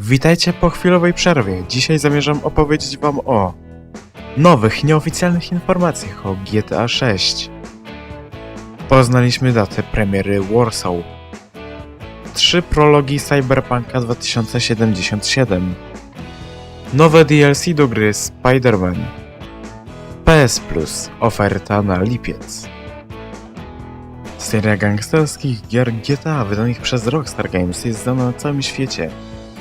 Witajcie po chwilowej przerwie. Dzisiaj zamierzam opowiedzieć wam o nowych, nieoficjalnych informacjach o GTA 6. Poznaliśmy datę premiery Warsaw. Trzy prologi Cyberpunka 2077. Nowe DLC do gry Spider-Man. PS Plus oferta na lipiec. Seria gangsterskich gier GTA wydanych przez Rockstar Games jest znana na całym świecie.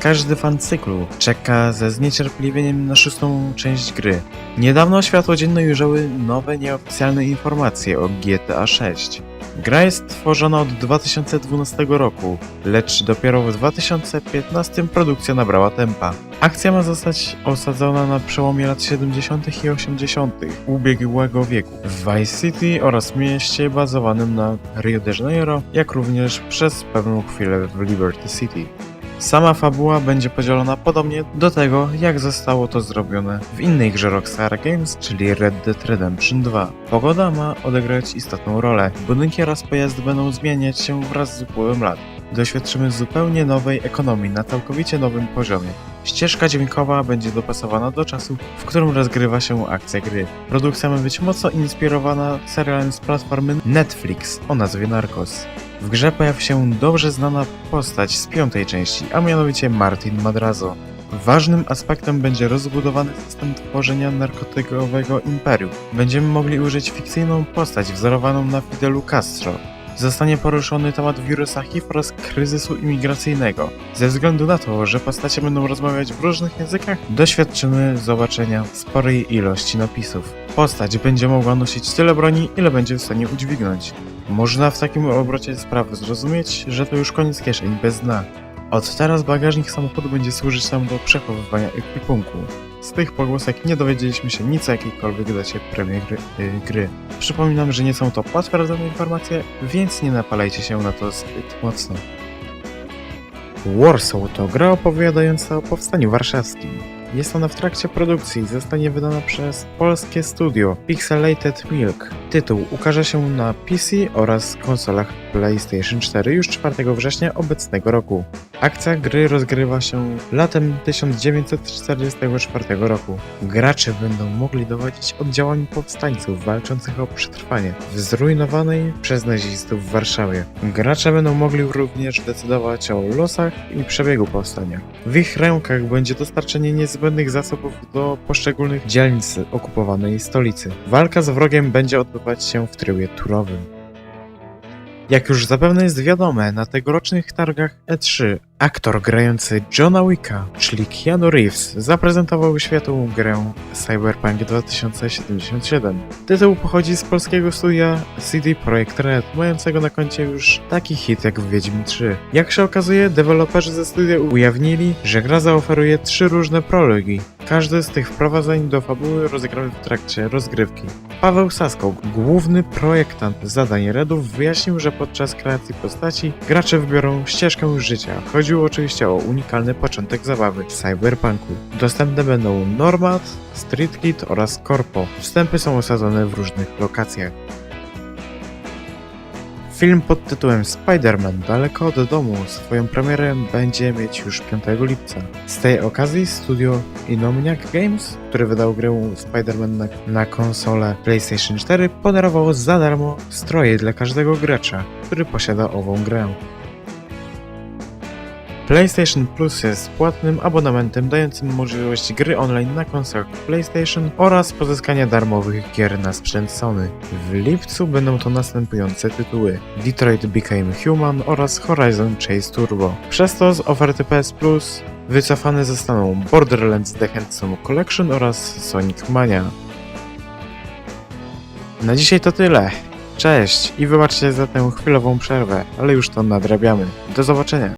Każdy fan cyklu czeka ze zniecierpliwieniem na szóstą część gry. Niedawno światło dzienne ujrzały nowe nieoficjalne informacje o GTA 6. Gra jest tworzona od 2012 roku, lecz dopiero w 2015 produkcja nabrała tempa. Akcja ma zostać osadzona na przełomie lat 70. i 80. ubiegłego wieku w Vice City oraz mieście bazowanym na Rio de Janeiro, jak również przez pewną chwilę w Liberty City. Sama fabuła będzie podzielona podobnie do tego, jak zostało to zrobione w innej grze Rockstar Games, czyli Red Dead Redemption 2. Pogoda ma odegrać istotną rolę. Budynki oraz pojazdy będą zmieniać się wraz z upływem lat. Doświadczymy zupełnie nowej ekonomii na całkowicie nowym poziomie. Ścieżka dźwiękowa będzie dopasowana do czasu, w którym rozgrywa się akcja gry. Produkcja ma być mocno inspirowana serialem z platformy Netflix o nazwie Narcos. W grze pojawi się dobrze znana postać z piątej części, a mianowicie Martin Madrazo. Ważnym aspektem będzie rozbudowany system tworzenia narkotykowego imperium. Będziemy mogli użyć fikcyjną postać wzorowaną na Fidelu Castro. Zostanie poruszony temat wirusa HIV oraz kryzysu imigracyjnego. Ze względu na to, że postacie będą rozmawiać w różnych językach, doświadczymy zobaczenia sporej ilości napisów. Postać będzie mogła nosić tyle broni, ile będzie w stanie udźwignąć. Można w takim obrocie sprawy zrozumieć, że to już koniec kieszeni bez dna. Od teraz bagażnik samochodu będzie służyć nam do przechowywania ekwipunku. Z tych pogłosek nie dowiedzieliśmy się nic o jakiejkolwiek dacie premiery gry, y, gry. Przypominam, że nie są to potwierdzone informacje, więc nie napalajcie się na to zbyt mocno. Warsaw to gra opowiadająca o powstaniu warszawskim. Jest ona w trakcie produkcji i zostanie wydana przez polskie studio Pixelated Milk. Tytuł ukaże się na PC oraz konsolach PlayStation 4 już 4 września obecnego roku. Akcja gry rozgrywa się latem 1944 roku. Gracze będą mogli dowodzić oddziałami powstańców walczących o przetrwanie w zrujnowanej przez nazistów Warszawie. Gracze będą mogli również decydować o losach i przebiegu powstania. W ich rękach będzie dostarczenie niezbędnych zasobów do poszczególnych dzielnic okupowanej stolicy. Walka z wrogiem będzie odbywać się w trybie turowym. Jak już zapewne jest wiadome, na tegorocznych targach E3 aktor grający Johna Wicka, czyli Keanu Reeves, zaprezentował światu grę Cyberpunk 2077. Tytuł pochodzi z polskiego studia CD Projekt Red, mającego na koncie już taki hit jak w Wiedźmin 3. Jak się okazuje, deweloperzy ze studia ujawnili, że gra zaoferuje trzy różne prologi. Każdy z tych wprowadzeń do fabuły rozegramy w trakcie rozgrywki. Paweł Sasko, główny projektant zadań Redów, wyjaśnił, że podczas kreacji postaci gracze wybiorą ścieżkę życia. Chodziło oczywiście o unikalny początek zabawy w cyberpunku. Dostępne będą Nomad, Street Kid oraz Corpo. Wstępy są osadzone w różnych lokacjach. Film pod tytułem Spider-Man Daleko od domu swoją premierę będzie mieć już 5 lipca. Z tej okazji studio Insomniac Games, który wydał grę Spider-Man na, na konsolę PlayStation 4, podarowało za darmo stroje dla każdego gracza, który posiada ową grę. PlayStation Plus jest płatnym abonamentem dającym możliwość gry online na konsolach PlayStation oraz pozyskania darmowych gier na sprzęt Sony. W lipcu będą to następujące tytuły Detroit Became Human oraz Horizon Chase Turbo. Przez to z oferty PS Plus wycofane zostaną Borderlands The Handsome Collection oraz Sonic Mania. Na dzisiaj to tyle. Cześć i wybaczcie za tę chwilową przerwę, ale już to nadrabiamy. Do zobaczenia.